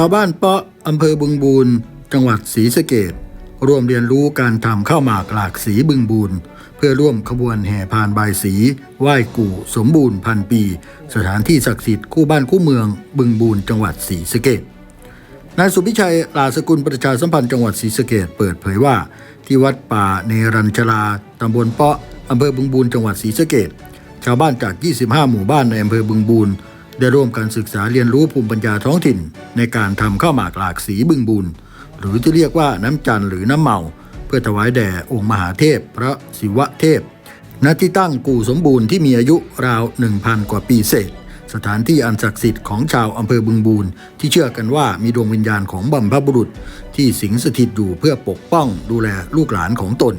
าวบ้านเปาะอำเภอบึงบูรณ์จังหวัดศรีสะเกดร่วมเรียนรู้การทำข้าวหมากหลากสีบึงบูรณ์เพื่อร่วมขบวนแห่พานบายสี ไหว้กู่สมบูรณ์พันปี สถานที่ศักดิ์สิทธิ์คู่บ้านคู่เมือง บึงบูรณ์จังหวัดศรีสะเกดนายสุพิชัยลาสกุลประชาสัมพันธ์จังหวัดศรีสะเกดเปิดเผยว่า ที่วัดป่าเนรัญชลาตำบลเปาะอำเภอบึงบูรจังหวัดศรีสะเกดชาวบ้านจาก 25 หมู่บ้านในอำเภอบึงบูร ได้ร่วมกันศึกษาเรียนรู้ภูมิปัญญาท้องถิ่น ในการทำข้าวหมากหลากสีบึงบูรหรือที่เรียกว่าน้ำจันทร์หรือน้ำเมา เพื่อถวายแด่องค์มหาเทพ พระศิวะเทพ ณ ที่ตั้งกู่สมบูรณ์ที่มีอายุราว 1,000 กว่าปีเศษ สถานที่อันศักดิ์สิทธิ์ของชาวอำเภอบึงบูรณ์ที่เชื่อกันว่ามีดวงวิญญาณของบัมพบุรุษ ที่สิงสถิตอยู่เพื่อปกป้องดูแลลูกหลานของตน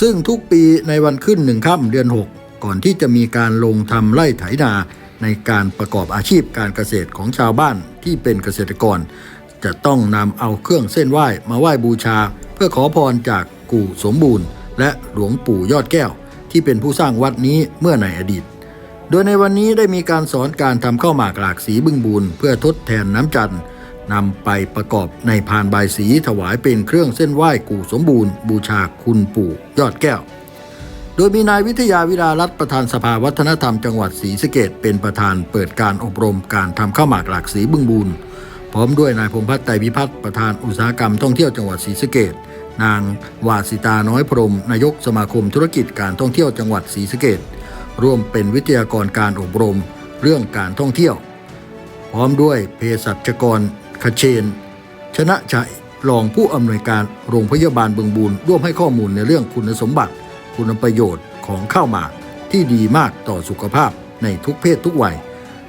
ซึ่งทุกปีในวันขึ้นหนึ่งค่ำเดือน 6 ก่อนที่จะมีการลงทำไร่ไถนา ในการประกอบอาชีพการเกษตรของชาวบ้านที่เป็นเกษตรกร จะต้องนำเอาเครื่องเส้นไหว้มาไหว้บูชา เพื่อขอพรจากกู่สมบูรณ์ และหลวงปู่ยอดแก้ว ที่เป็นผู้สร้างวัดนี้เมื่อในอดีต โดยในวันนี้ได้มีการสอนการทำข้าวหมากหลากสีบึงบูรเพื่อทดแทนน้ำจันทร์นำไปประกอบในพานบายสีถวายเป็นเครื่องเส้นไหว้กู่สมบูรณ์ บูชาคุณปู่ยอดแก้ว โดยมีนายวิทยาวิรารัตประธานสภาวัฒนธรรมจังหวัดศรีสะเกดเป็นประธานเปิดการอบรมการทำข้าวหมากหลากสีบึงบูรพร้อมด้วยนายพงพัฒน์ไตรพิพัฒน์ประธานอุตสาหกรรมท่องเที่ยวจังหวัดศรีสะเกดนางวาสิตาน้อยพรหมนายกสมาคมธุรกิจการท่องเที่ยวจังหวัดศรีสะเกดร่วมเป็นวิทยากรการอบรมเรื่องการท่องเที่ยว พร้อมด้วยเภสัชกรคเชน ชนะชัยรองผู้อำนวยการโรงพยาบาลบึงบูรร่วมให้ข้อมูลในเรื่องคุณสมบัติ คุณประโยชน์ของข้าวหมากที่ดีมากต่อสุขภาพในทุกเพศทุกวัย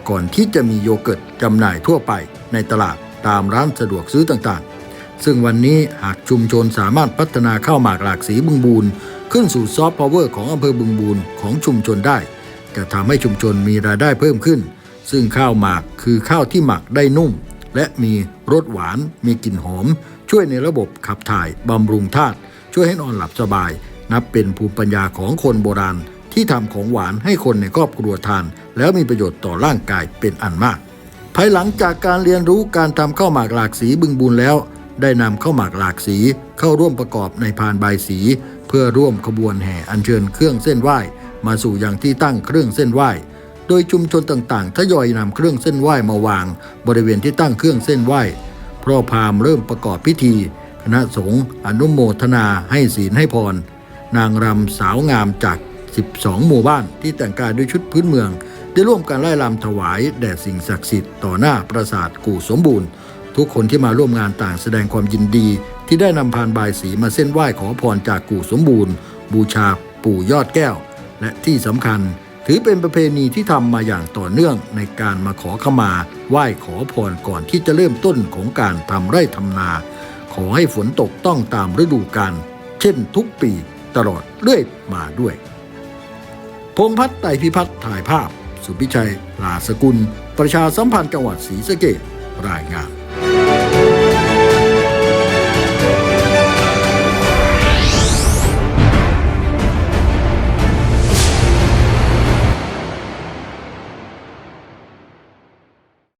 ก่อนที่จะมีโยเกิร์ตจำหน่ายทั่วไปในตลาดตามร้านสะดวกซื้อต่างๆ ซึ่งวันนี้หากชุมชนสามารถพัฒนาข้าวหมากหลากสีบึงบูรขึ้นสู่ซอฟต์พาวเวอร์ของอำเภอบึงบูรของชุมชนได้ จะทำให้ชุมชนมีรายได้เพิ่มขึ้น ซึ่งข้าวหมากคือข้าวที่หมักได้นุ่ม และมีรสหวาน มีกลิ่นหอม ช่วยในระบบขับถ่ายบำรุงธาตุช่วยให้นอนหลับสบาย นับเป็นภูมิปัญญาของคนโบราณ ที่ทำของหวานให้คนในครอบครัวทาน แล้วมีประโยชน์ต่อร่างกายเป็นอันมาก ภายหลังจากการเรียนรู้การทำข้าวหมากหลากสีบึงบูรแล้ว ได้นำข้าวหมากหลากสีเข้าร่วมประกอบในพานใบสี เพื่อร่วมขบวนแห่อัญเชิญเครื่องเส้นไหว้ มาสู่อย่างที่ตั้งเครื่องเส้นไหว้โดยชุมชนต่างๆ ทยอยนำเครื่องเส้นไหว้มาวาง บริเวณที่ตั้งเครื่องเส้นไหว้พร่อพามเริ่มประกอบพิธี คณะสงฆ์อนุโมทนาให้ศีลให้พร นางรำสาวงามจาก 12 หมู่บ้านที่แต่งกายด้วยชุดพื้นเมือง ได้ร่วมกันไล่รำถวายแด่สิ่งศักดิ์สิทธิ์ต่อหน้าปราสาทกู่สมบูรณ์ ทุกคนที่มาร่วมงานต่างแสดงความยินดี ที่ได้นำพานบายสีมาเส้นไหว้ขอพรจากกู่สมบูรณ์ บูชาปู่ยอดแก้ว และที่สำคัญถือเป็นประเพณีที่ทำมาอย่างต่อเนื่องในการมาขอขมา ไหว้ขอพรก่อนที่จะเริ่มต้นของการทำไร่ทำนา ขอให้ฝนตกต้องตามฤดูกาลเช่นทุกปี ตลอดเรื่อยมาด้วย พงพัฒน์ไตพิพัฒน์ถ่ายภาพ สุพิชัยลาสกุล ประชาสัมพันธ์จังหวัดศรีสะเกษรายงาน